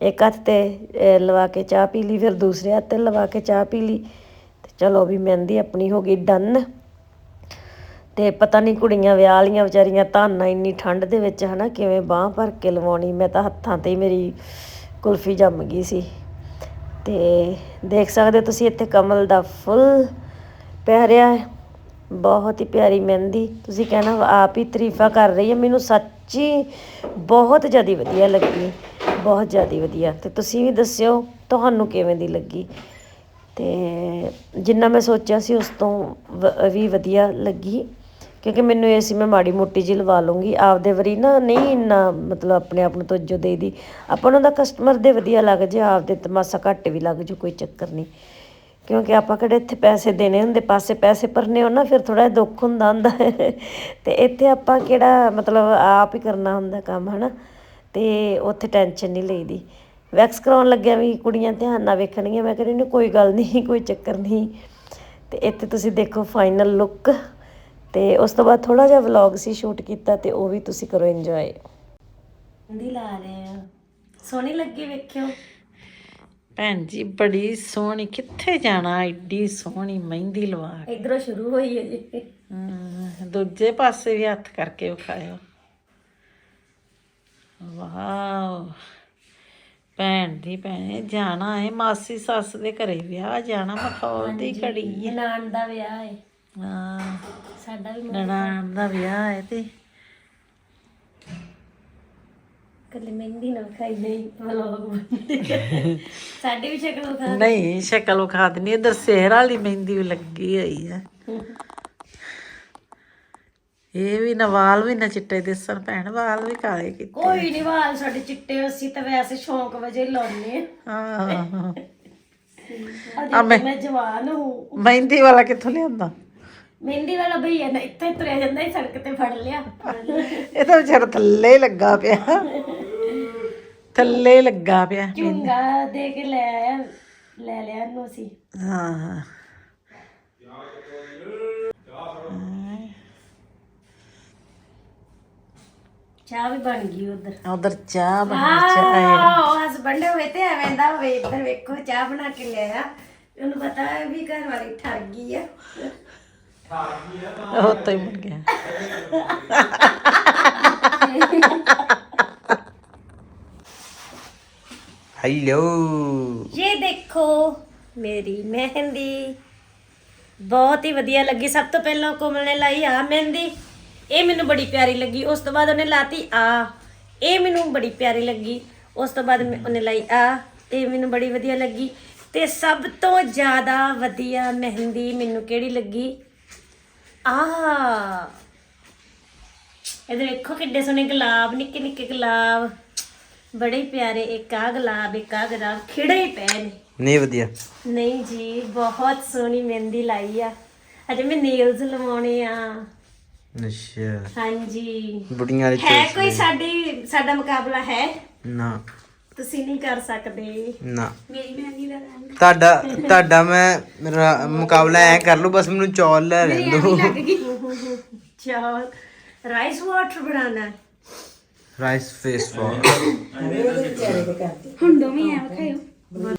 ਇੱਕ ਹੱਥ ਤੇ ਲਵਾ ਕੇ ਚਾਹ ਪੀ ਲਈ, ਫਿਰ ਦੂਸਰੇ ਹੱਥ ਤੇ ਲਵਾ ਕੇ ਚਾਹ ਪੀ ਲਈ। ਤੇ ਚਲੋ ਵੀ ਮਹਿੰਦੀ ਆਪਣੀ ਹੋ ਗਈ ਡਨ। ਤੇ ਪਤਾ ਨਹੀਂ ਕੁੜੀਆਂ ਵਿਆਹ ਵਾਲੀਆਂ ਵਿਚਾਰੀਆਂ ਧਾਨਾਂ ਇੰਨੀ ਠੰਡ ਦੇ ਵਿੱਚ ਹਨਾ, ਕਿਵੇਂ ਬਾਹ ਭਰ ਕੇ ਲਵਾਉਣੀ, ਮੈਂ ਤਾਂ ਹੱਥਾਂ ਤੇ ਹੀ ਮੇਰੀ ਕੁਲਫੀ ਜੰਮ ਗਈ ਸੀ। ਤੇ ਦੇਖ ਸਕਦੇ ਹੋ ਤੁਸੀਂ ਇੱਥੇ ਕਮਲ ਦਾ ਫੁੱਲ ਪੈ ਰਿਹਾ ਹੈ, ਬਹੁਤ ਹੀ ਪਿਆਰੀ ਮਹਿੰਦੀ। ਤੁਸੀਂ ਕਹਿਣਾ ਆਪ ਹੀ ਤਾਰੀਫਾਂ ਕਰ ਰਹੀ ਹੈ, ਮੈਨੂੰ ਸੱਚੀ ਬਹੁਤ ਜ਼ਿਆਦਾ ਵਧੀਆ ਲੱਗੀ, ਬਹੁਤ ਜ਼ਿਆਦਾ ਵਧੀਆ। ਤੇ ਤੁਸੀਂ ਵੀ ਦੱਸਿਓ, ਤੁਹਾਨੂੰ ਕਿਵੇਂ ਦੀ ਲੱਗੀ? ਤੇ ਜਿੰਨਾ ਮੈਂ ਸੋਚਿਆ ਸੀ, ਉਸ ਤੋਂ ਵ- ਵੀ ਵਧੀਆ ਲੱਗੀ। ਕਿਉਂਕਿ ਮੈਨੂੰ ਇਹ ਸੀ, ਮੈਂ ਮਾੜੀ ਮੋਟੀ ਜਿਹੀ ਲਵਾ ਲੂੰਗੀ ਆਪਦੇ ਵਾਰੀ ਨਾ ਨਹੀਂ ਇੰਨਾ ਮਤਲਬ ਆਪਣੇ ਆਪ ਨੂੰ ਤਵੱਜੋ ਦੇਈਦੀ ਆਪਾਂ ਨੂੰ ਦਾ ਕਸਟਮਰ ਦੇ ਵਧੀਆ ਲੱਗ ਜੇ, ਆਪਦੇ ਤਮਾਸਾ ਘੱਟ ਵੀ ਲੱਗ ਜੂ, ਕੋਈ ਚੱਕਰ ਨਹੀਂ। ਕਿਉਂਕਿ ਆਪਾਂ ਕਿਹੜੇ ਇੱਥੇ ਪੈਸੇ ਦੇਣੇ ਹੁੰਦੇ, ਪਾਸੇ ਪੈਸੇ ਭਰਨੇ ਹੋ ਨਾ, ਫਿਰ ਥੋੜਾ ਦੁੱਖ ਹੁੰਦਾ ਹੁੰਦਾ। ਹੈ। ਤੇ ਇੱਥੇ ਆਪਾਂ ਕਿਹੜਾ ਮਤਲਬ ਆਪ ਹੀ ਕਰਨਾ ਹੁੰਦਾ ਕੰਮ, ਹਨਾ? ਤੇ ਉੱਥੇ ਟੈਨਸ਼ਨ ਨਹੀਂ ਲਈਦੀ। ਵੈਕਸ ਕਰਾਉਣ ਲੱਗਿਆ ਵੀ ਕੁੜੀਆਂ ਧਿਆਨ ਨਾਲ ਵੇਖਣਗੀਆਂ। ਮੈਂ ਕਹਿੰਦੀ ਕੋਈ ਗੱਲ ਨਹੀਂ, ਕੋਈ ਚੱਕਰ ਨਹੀਂ। ਤੇ ਇੱਥੇ ਤੁਸੀਂ ਦੇਖੋ ਫਾਈਨਲ ਲੁੱਕ ਤੇ ਉਸ ਤੋਂ ਬਾਅਦ ਥੋੜਾ ਜਿਹਾ ਵਲੌਗ ਸੀ ਸ਼ੂਟ ਕੀਤਾ ਤੇ ਉਹ ਵੀ ਤੁਸੀਂ ਕਰੋ ਇੰਜੋਏ ਦੀ ਲਾ ਰਹੇ ਆ। ਸੋਹਣੀ ਲੱਗੀ ਵੇਖਿਓ। ਭੈਣ ਜੀ ਬੜੀ ਸੋਹਣੀ ਕਿੱਥੇ ਜਾਣਾ? ਐਡੀ ਸੋਹਣੀ ਮਹਿੰਦੀ ਲਵਾ ਕੇ। ਇਧਰੋਂ ਸ਼ੁਰੂ ਹੋਈ ਹੈ ਜੀ। ਹਮ, ਦੂਜੇ ਪਾਸੇ ਵੀ ਹੱਥ ਕਰਕੇ ਵਿਖਾਇਓ। ਵਾਓ। ਭੈਣ ਦੀ ਭੈਣੇ ਜਾਣਾ ਹੈ। ਮਾਸੀ ਸੱਸ ਦੇ ਘਰੇ ਵਿਆਹ ਜਾਣਾ ਮਖੌਲ ਦੀ ਘੜੀ ਹੈ। ਨਾਨ ਦਾ ਵਿਆਹ ਹੈ। ਹਾਂ। ਸਾਡਾ ਵੀ ਨਨਾਣ ਦਾ ਵਿਆਹ ਹੈ ਤੇ ਕੱਲੇ ਮਹਿੰਦੀ ਨਾ ਖਾਈ ਨਹੀਂ ਵਲੌਗ ਸਾਡੀ ਵੀ ਸ਼ਕਲ ਵਿਖਾ ਨਹੀਂ ਸ਼ਕਲ ਵਿਖਾ ਦਿੰਦੀ ਇਧਰ ਸਿਹਰ ਵਾਲੀ ਮਹਿੰਦੀ ਵੀ ਲੱਗੀ ਹੋਈ ਹੈ ਇਹ ਵੀ ਨਾ ਵਾਲ ਵੀ ਨਾ ਚਿੱਟੇ ਦਿਸਣ ਭੈਣ ਵਾਲ ਵੀ ਕਾਲੇ ਕੀਤੇ। ਕੋਈ ਨਹੀਂ ਵਾਲ ਸਾਡੇ ਚਿੱਟੇ ਅਸੀਂ ਤਾਂ ਵੈਸੇ ਸ਼ੌਂਕ ਵਜੇ ਲਾਉਨੇ ਹਾਂ। ਮੈਂ ਜਵਾਨ ਹੂੰ। ਮਹਿੰਦੀ ਵਾਲਾ ਕਿੱਥੋਂ ਲਿਆਂਦਾ? ਮਹਿੰਦੀ ਵਾਲਾ ਭਈਆ ਨਾ ਇੱਥੇ ਤੁਰਿਆ ਜਾਂਦਾ ਹੀ ਸੜਕ ਤੇ ਫੜ ਲਿਆ ਇਹ ਤਾਂ ਵਿਚਾਰਾ ਥੱਲੇ ਹੀ ਲੱਗਾ ਪਿਆ ਥੱਲੇ ਹੀ ਲੱਗਾ ਪਿਆ ਝੁੰਗਾ ਦੇ ਕੇ ਲੈ ਆਇਆ ਲੈ ਲਿਆ ਹਾਂ ਹਾਂ ਚਾਹ ਵੀ ਬਣ ਗਈ ਉਧਰ ਉਧਰ ਚਾਹ ਬਣੀ ਚਾਹ ਆਹ ਹਸਬੰਡ ਹੋਵੇ ਤੇ ਐਵੇਂ ਦਾ ਹੋਵੇ ਇੱਧਰ ਵੇਖੋ ਚਾਹ ਬਣਾ ਕੇ ਲਿਆਇਆ ਉਹਨੂੰ ਪਤਾ ਹੈ ਵੀ ਘਰ ਵਾਲੀ ਠੱਗ ਗਈ ਆ ਉਹ ਤਾਂ ਹੀ ਮੁੜ ਗਿਆ। हेलो ਇਹ ਦੇਖੋ ਮੇਰੀ ਮਹਿੰਦੀ ਬਹੁਤ ਹੀ ਵਧੀਆ ਲੱਗੀ ਸਭ ਤੋਂ ਪਹਿਲਾਂ ਕੋਮਲ ਨੇ ਲਾਈ ਆ ਮਹਿੰਦੀ ਇਹ ਮੈਨੂੰ ਬੜੀ ਪਿਆਰੀ ਲੱਗੀ ਉਸ ਤੋਂ ਬਾਅਦ ਉਹਨੇ ਲਾਤੀ ਆ ਇਹ ਮੈਨੂੰ ਬੜੀ ਪਿਆਰੀ ਲੱਗੀ ਉਸ ਤੋਂ ਬਾਅਦ ਮੈਂ- ਉਹਨੇ ਲਾਈ ਆ ਇਹ ਮੈਨੂੰ ਬੜੀ ਵਧੀਆ ਲੱਗੀ ਤੇ ਸਭ ਤੋਂ ਜ਼ਿਆਦਾ ਵਧੀਆ ਮਹਿੰਦੀ ਮੈਨੂੰ ਕਿਹੜੀ ਲੱਗੀ ਆਹ। ਇਹਦੇ ਵੇਖੋ ਕਿੱਡੇ ਸੋਹਣੇ ਗੁਲਾਬ ਨਿੱਕੇ ਨਿੱਕੇ ਗੁਲਾਬ। ਬੜੇ ਪਿਆਰੇ ਇੱਕ ਆ ਗੁਲਾਬ ਇੱਕ ਆ ਗੁਲਾਬ ਖਿੜੇ ਹੀ ਪਏ ਨੇ। ਨਹੀਂ ਵਧੀਆ। ਨਹੀਂ ਜੀ ਬਹੁਤ ਸੋਹਣੀ ਮਹਿੰਦੀ ਲਾਈ ਆ। ਅਜੇ ਮੈਂ ਨੇਲਸ ਲਵਾਉਣੇ ਆ। ਅੱਛਾ। ਹਾਂਜੀ। ਬੁੜੀਆਂ ਵਾਲੀ ਹੈ ਕੋਈ ਸਾਡੀ ਸਾਡਾ ਮੁਕਾਬਲਾ ਹੈ? ਨਾ। ਤੁਸੀਂ ਨਹੀਂ ਕਰ ਸਕਦੇ। ਨਾ। ਮੇਰੀ ਮਹਿੰਦੀ ਦਾ ਰੰਗ। ਤੁਹਾਡਾ ਤੁਹਾਡਾ ਮੈਂ ਮੇਰਾ ਮੁਕਾਬਲਾ ਐ ਕਰ ਲਓ ਬਸ ਮੈਨੂੰ ਚੌਲ ਲੈ ਲੈਣ ਦਿਓ। ਲੱਗ ਗਈ। ਰਾਈਸ ਵਾਟਰ ਬਣਾਉਣਾ। ਹੈ। ਰਾਈਸ ਫੇਸ ਫॉर ਹੁਣ ਦੋਵੇਂ ਆ ਖਾਇਓ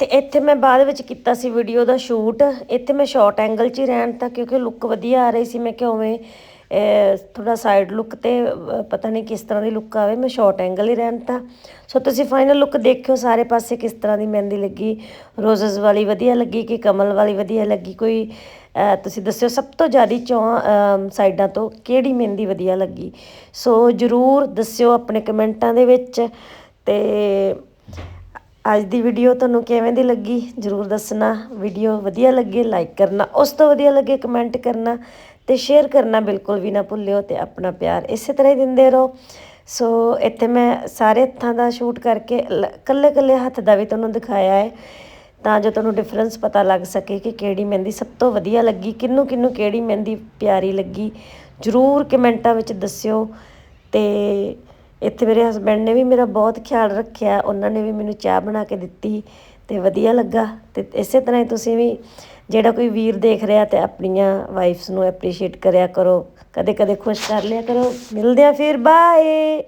ਤੇ ਇੱਥੇ ਮੈਂ ਬਾਅਦ ਵਿੱਚ ਕੀਤਾ ਸੀ ਵੀਡੀਓ ਦਾ ਸ਼ੂਟ ਇੱਥੇ ਮੈਂ ਸ਼ਾਰਟ ਐਂਗਲ 'ਚ ਹੀ ਰਹਿਣ ਤਾਂ ਕਿਉਂਕਿ ਲੁੱਕ ਵਧੀਆ ਆ ਰਹੀ ਸੀ। ਮੈਂ ਕਿਹਾ ਉਵੇਂ ਥੋੜਾ ਸਾਈਡ ਲੁੱਕ ਤੇ ਪਤਾ ਨਹੀਂ ਕਿਸ ਤਰ੍ਹਾਂ ਦੀ ਲੁੱਕ ਆਵੇ, ਮੈਂ ਸ਼ਾਰਟ ਐਂਗਲ ਹੀ ਰਹਿਣ ਤਾਂ। ਸੋ ਤੁਸੀਂ ਫਾਈਨਲ ਲੁੱਕ ਦੇਖਿਓ, ਸਾਰੇ ਪਾਸੇ ਕਿਸ ਤਰ੍ਹਾਂ ਦੀ ਮਹਿੰਦੀ ਲੱਗੀ। ਰੋਜ਼ਸ ਵਾਲੀ ਵਧੀਆ ਲੱਗੀ ਕਿ ਕਮਲ ਵਾਲੀ ਵਧੀਆ ਲੱਗੀ? ਕੋਈ ਤੁਸੀਂ ਦੱਸਿਓ ਸਭ ਤੋਂ ਜ਼ਿਆਦਾ ਚੌਂ ਸਾਈਡਾਂ ਤੋਂ ਕਿਹੜੀ ਮਹਿੰਦੀ ਵਧੀਆ ਲੱਗੀ? ਸੋ ਜਰੂਰ ਦੱਸਿਓ ਆਪਣੇ ਕਮੈਂਟਾਂ ਦੇ ਵਿੱਚ। ਤੇ ਅੱਜ ਦੀ ਵੀਡੀਓ ਤੁਹਾਨੂੰ ਕਿਵੇਂ ਦੀ ਲੱਗੀ? ਜਰੂਰ ਦੱਸਣਾ। ਵੀਡੀਓ ਵਧੀਆ ਲੱਗੇ ਲਾਈਕ ਕਰਨਾ। ਉਸ ਤੋਂ ਵਧੀਆ ਲੱਗੇ ਕਮੈਂਟ ਕਰਨਾ। ਤੇ ਸ਼ੇਅਰ ਕਰਨਾ ਬਿਲਕੁਲ ਵੀ ਨਾ ਭੁੱਲਿਓ ਤੇ ਆਪਣਾ ਪਿਆਰ ਇਸੇ ਤਰ੍ਹਾਂ ਹੀ ਦਿੰਦੇ ਰਹੋ। ਸੋ ਇੱਥੇ ਮੈਂ ਸਾਰੇ ਹੱਥਾਂ ਦਾ ਸ਼ੂਟ ਕਰਕੇ ਕੱਲੇ ਕੱਲੇ ਹੱਥ ਦਾ ਵੀ ਤੁਹਾਨੂੰ ਦਿਖਾਇਆ ਹੈ। ਤਾਂ ਜੋ ਤੁਹਾਨੂੰ ਡਿਫਰੈਂਸ ਪਤਾ ਲੱਗ ਸਕੇ ਕਿ ਕਿਹੜੀ ਮਹਿੰਦੀ ਸਭ ਤੋਂ ਵਧੀਆ ਲੱਗੀ ਕਿੰਨੂੰ ਕਿੰਨੂੰ ਕਿਹੜੀ ਮਹਿੰਦੀ ਪਿਆਰੀ ਲੱਗੀ। ਜਰੂਰ ਕਮੈਂਟਾਂ ਵਿੱਚ ਦੱਸਿਓ। ਤੇ ਇੱਥੇ ਮੇਰੇ ਹਸਬੰਡ ਨੇ ਵੀ ਮੇਰਾ ਬਹੁਤ ਖਿਆਲ ਰੱਖਿਆ, ਉਹਨਾਂ ਨੇ ਵੀ ਮੈਨੂੰ ਚਾਹ ਬਣਾ ਕੇ ਦਿੱਤੀ ਤੇ ਵਧੀਆ ਲੱਗਾ। ਤੇ ਇਸੇ ਤਰ੍ਹਾਂ ਹੀ ਤੁਸੀਂ ਵੀ ਜਿਹੜਾ ਕੋਈ ਵੀਰ ਦੇਖ ਰਿਹਾ ਤੇ ਆਪਣੀਆਂ ਵਾਈਫਸ ਨੂੰ ਐਪਰੀਸ਼ੀਏਟ ਕਰਿਆ ਕਰੋ ਕਦੇ ਕਦੇ ਖੁਸ਼ ਕਰ ਲਿਆ ਕਰੋ। ਮਿਲਦੇ ਆ ਫਿਰ ਬਾਏ